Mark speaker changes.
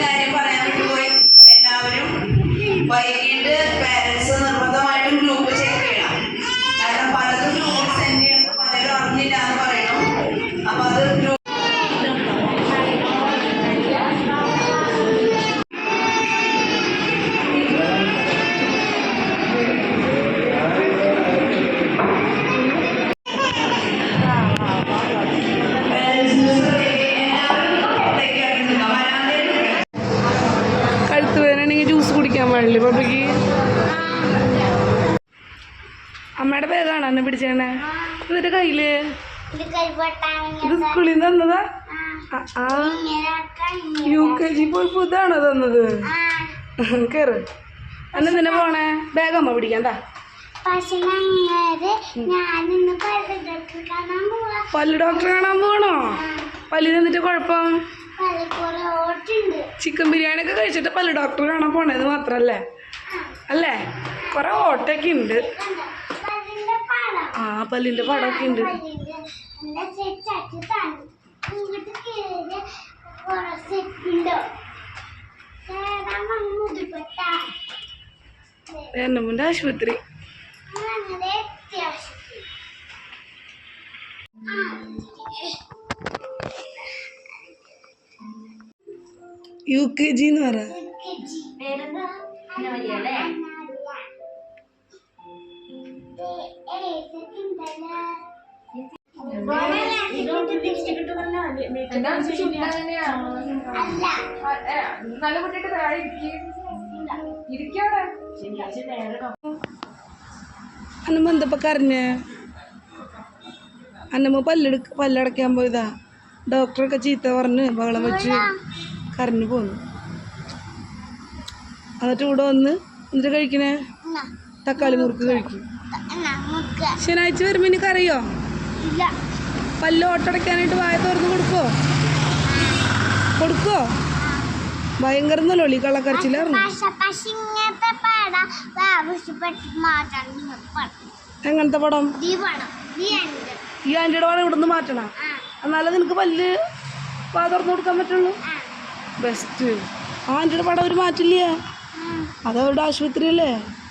Speaker 1: കാര്യം പറയാൻ പോയി. എല്ലാവരും വൈകിട്ട്
Speaker 2: വേദനയാണെങ്കിൽ ജ്യൂസ് കുടിക്കാൻ പാടില്ല പപ്പിക്ക് അമ്മയുടെ പേരാണോ എന്നെ പിടിച്ചേണേ എന്നിട്ട് കയ്യിൽ? ഇത് സ്കൂളിൽ നിന്ന് തന്നതാ? യു കെ ജി പോയി പുതാണോ തന്നത്? കേറ്. അന്ന് നിന്നെ പോണേ? ബാഗ് അമ്മ
Speaker 3: ഞാനിന്ന് പല്ല്
Speaker 2: ഡോക്ടറെ കാണാൻ പോകണോ പല്ലിന് എന്നിട്ട് കുഴപ്പം? ചിക്കൻ ബിരിയാണി ഒക്കെ കഴിച്ചിട്ട് പല ഡോക്ടർ കാണാൻ പോണത് മാത്രല്ലേ? അല്ലേ? കുറെ ഓട്ടൊക്കെ ഉണ്ട് ആ പല്ലിന്റെ പടമൊക്കെ ഉണ്ട്
Speaker 3: പല്ലിന്റെ എന്റെ സെറ്റാക്കി തന്നു ഇങ്ങോട്ട് കേറിയ കുറെ സെറ്റുണ്ടോ കേറാൻ വന്ന് മുതിപ്പെട്ട
Speaker 2: എന്നെ മുന്നേ ആശുപത്രി
Speaker 3: അങ്ങനെ അത്യാവശ്യം
Speaker 2: യു കെ ജി എന്ന് പറ അന്നമ്മ എന്തപ്പോ കരഞ്ഞ്? അന്നമ്മ പല്ലെടുക്ക പല്ലടക്കാൻ പോയതാ. ഡോക്ടറൊക്കെ ചീത്ത പറഞ്ഞ് ബഹളം വെച്ച്. കരഞ്ഞു പോന്നു. എന്നിട്ട് ഇവിടെ വന്ന് എന്നിട്ട് കഴിക്കണേ? തക്കാളി മുറുക്ക് കഴിക്കും. ശനിയാഴ്ച വരുമ്പോ എനിക്ക് അറിയോ പല്ല് ഓട്ടടയ്ക്കാനായിട്ട് വായ തുറന്ന് കൊടുക്കോ കൊടുക്കോ ഭയങ്കര നല്ലോളി കള്ളക്കരച്ചിലായിരുന്നു എങ്ങനത്തെ പടം?
Speaker 3: ഈ
Speaker 2: ആന്റിയുടെ. പടം ഇവിടുന്ന് മാറ്റണം? എന്നാലേ നിനക്ക് പല്ല് വാ തുറന്നു കൊടുക്കാൻ പറ്റുള്ളൂ. ബെസ്റ്റ് ആ ആന്റിയുടെ പടം അവർ മാറ്റില്ല. അതവരുടെ ആശുപത്രിയല്ലേ?
Speaker 3: ആ